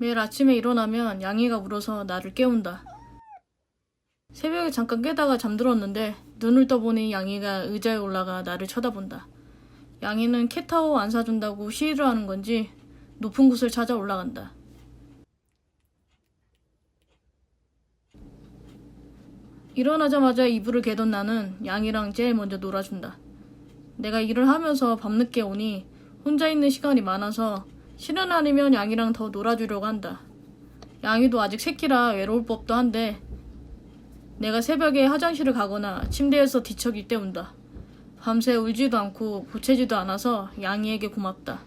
매일 아침에 일어나면 양이가 울어서 나를 깨운다. 새벽에 잠깐 깨다가 잠들었는데 눈을 떠보니 양이가 의자에 올라가 나를 쳐다본다. 양이는 캣타워 안 사준다고 시위를 하는 건지 높은 곳을 찾아 올라간다. 일어나자마자 이불을 개던 나는 양이랑 제일 먼저 놀아준다. 내가 일을 하면서 밤늦게 오니 혼자 있는 시간이 많아서 실은 아니면 양이랑 더 놀아주려고 한다. 양이도 아직 새끼라 외로울 법도 한데 내가 새벽에 화장실을 가거나 침대에서 뒤척일 때 운다. 밤새 울지도 않고 보채지도 않아서 양이에게 고맙다.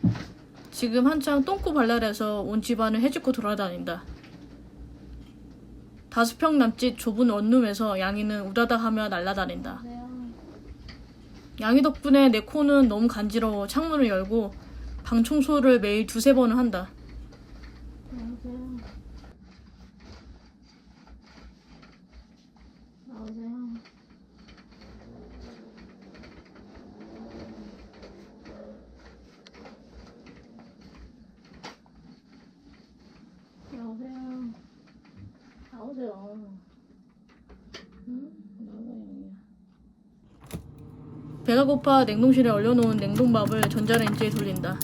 지금 한창 똥꼬 발랄해서 온 집안을 해집고 돌아다닌다. 다섯 평 남짓 좁은 원룸에서 양이는 우다다하며 날아다닌다. 양이 덕분에 내 코는 너무 간지러워 창문을 열고 방 청소를 매일 두세 번은 한다. 배가 고파 냉동실에 얼려놓은 냉동밥을 전자레인지에 돌린다.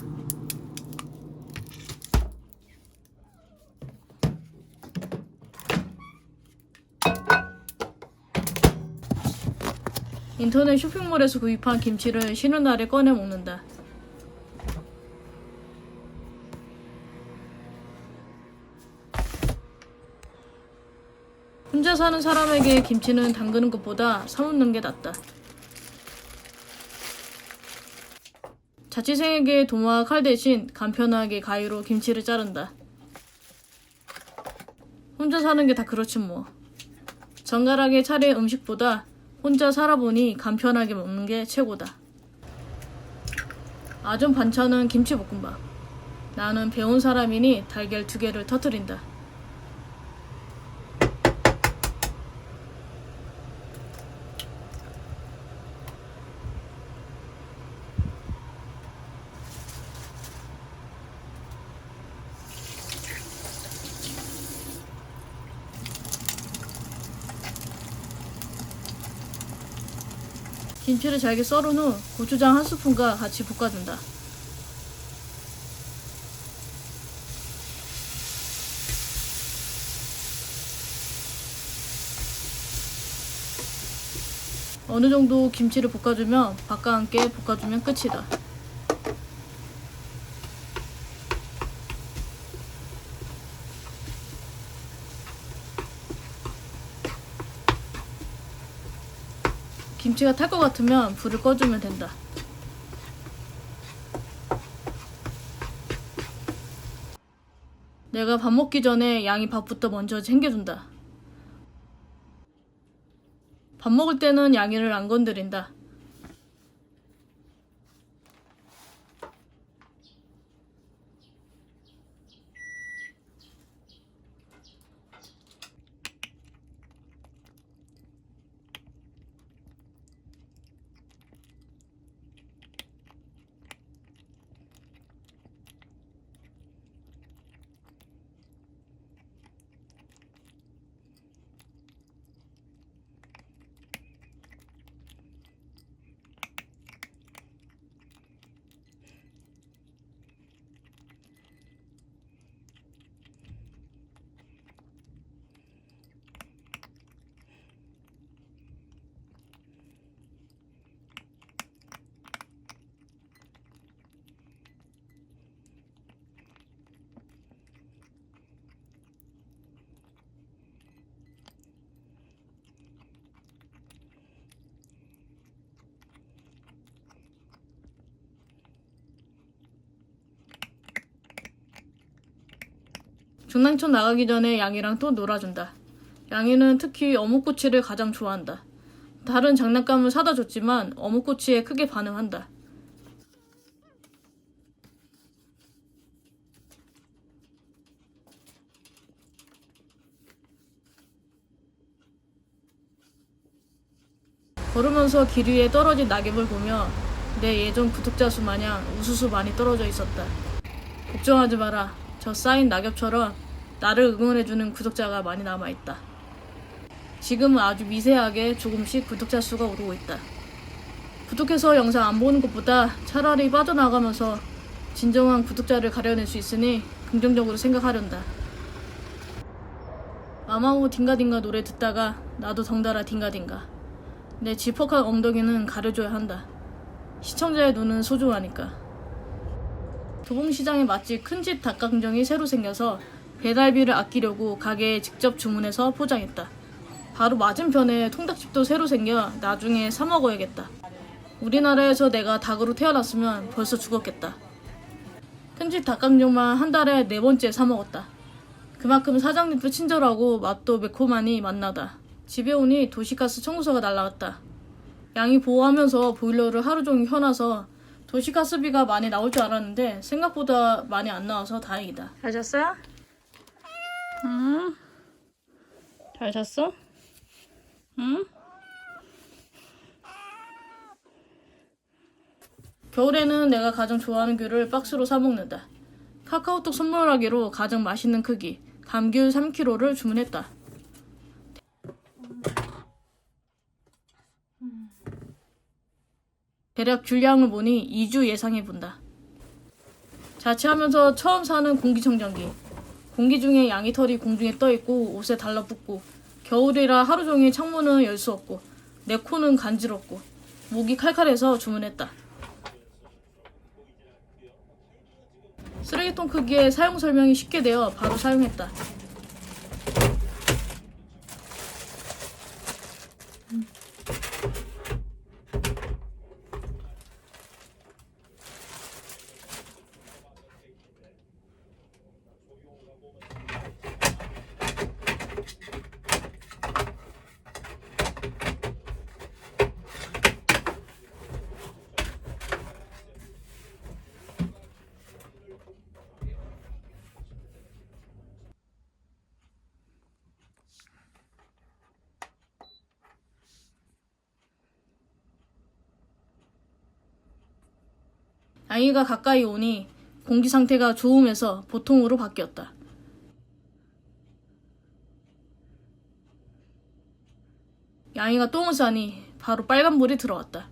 인터넷 쇼핑몰에서 구입한 김치를 쉬는 날에 꺼내 먹는다. 혼자 사는 사람에게 김치는 담그는 것보다 사놓는 게 낫다. 자취생에게 도마와 칼 대신 간편하게 가위로 김치를 자른다. 혼자 사는 게 다 그렇지 뭐. 정갈하게 차린 음식보다 혼자 살아보니 간편하게 먹는 게 최고다. 아점 반찬은 김치볶음밥. 나는 배운 사람이니 달걀 두 개를 터트린다. 김치를 잘게 썰은 후 고추장 한 스푼과 같이 볶아준다. 어느 정도 김치를 볶아주면 밥과 함께 볶아주면 끝이다. 김치가 탈 것 같으면 불을 꺼주면 된다. 내가 밥 먹기 전에 양이 밥부터 먼저 챙겨준다. 밥 먹을 때는 양이를 안 건드린다. 중랑천 나가기 전에 양이랑 또 놀아준다. 양이는 특히 어묵꼬치를 가장 좋아한다. 다른 장난감을 사다 줬지만 어묵꼬치에 크게 반응한다. 걸으면서 길 위에 떨어진 낙엽을 보며 내 예전 구독자 수 마냥 우수수 많이 떨어져 있었다. 걱정하지 마라. 저 쌓인 낙엽처럼 나를 응원해주는 구독자가 많이 남아있다. 지금은 아주 미세하게 조금씩 구독자 수가 오르고 있다. 구독해서 영상 안 보는 것보다 차라리 빠져나가면서 진정한 구독자를 가려낼 수 있으니 긍정적으로 생각하련다. 마마무 딩가딩가 노래 듣다가 나도 덩달아 딩가딩가. 내 질퍽한 엉덩이는 가려줘야 한다. 시청자의 눈은 소중하니까. 도봉시장에 맛집 큰집 닭강정이 새로 생겨서 배달비를 아끼려고 가게에 직접 주문해서 포장했다. 바로 맞은편에 통닭집도 새로 생겨 나중에 사 먹어야겠다. 우리나라에서 내가 닭으로 태어났으면 벌써 죽었겠다. 큰집 닭강정만 한 달에 네 번째 사 먹었다. 그만큼 사장님도 친절하고 맛도 매콤하니 맛나다. 집에 오니 도시가스 청구서가 날라왔다. 양이 보호하면서 보일러를 하루 종일 켜놔서 도시가스비가 많이 나올 줄 알았는데 생각보다 많이 안 나와서 다행이다. 잘 잤어요? 응? 잘 잤어? 응? 겨울에는 내가 가장 좋아하는 귤을 박스로 사 먹는다. 카카오톡 선물하기로 가장 맛있는 크기 감귤 3kg를 주문했다. 대략 귤량을 보니 2주 예상해 본다. 자취하면서 처음 사는 공기청정기. 공기 중에 양이털이 공중에 떠 있고 옷에 달라붙고 겨울이라 하루 종일 창문은 열 수 없고 내 코는 간지럽고 목이 칼칼해서 주문했다. 쓰레기통 크기에 사용 설명이 쉽게 되어 바로 사용했다. 양이가 가까이 오니 공기 상태가 좋음에서 보통으로 바뀌었다. 양이가 똥을 싸니 바로 빨간불이 들어왔다.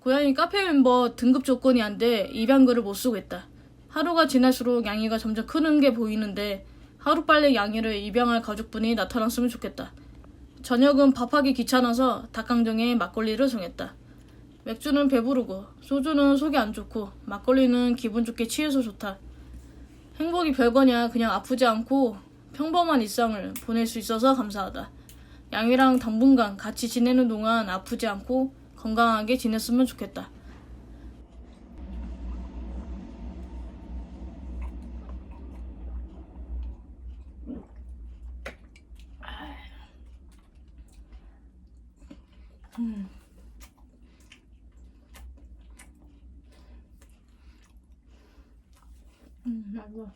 고양이 카페 멤버 등급 조건이 안 돼 입양글을 못 쓰고 있다. 하루가 지날수록 양이가 점점 크는 게 보이는데 하루 빨리 양이를 입양할 가족분이 나타났으면 좋겠다. 저녁은 밥하기 귀찮아서 닭강정에 막걸리를 정했다. 맥주는 배부르고 소주는 속이 안 좋고 막걸리는 기분 좋게 취해서 좋다. 행복이 별거냐 그냥 아프지 않고 평범한 일상을 보낼 수 있어서 감사하다. 양이랑 당분간 같이 지내는 동안 아프지 않고 건강하게 지냈으면 좋겠다. 음, 아이고.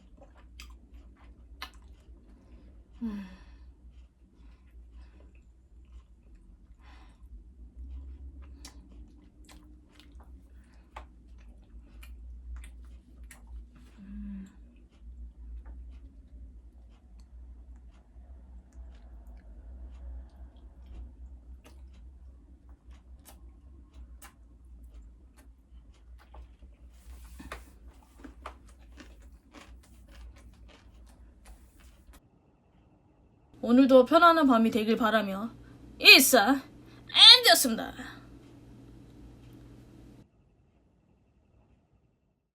오늘도 편안한 밤이 되길 바라며 이사 앉았습니다.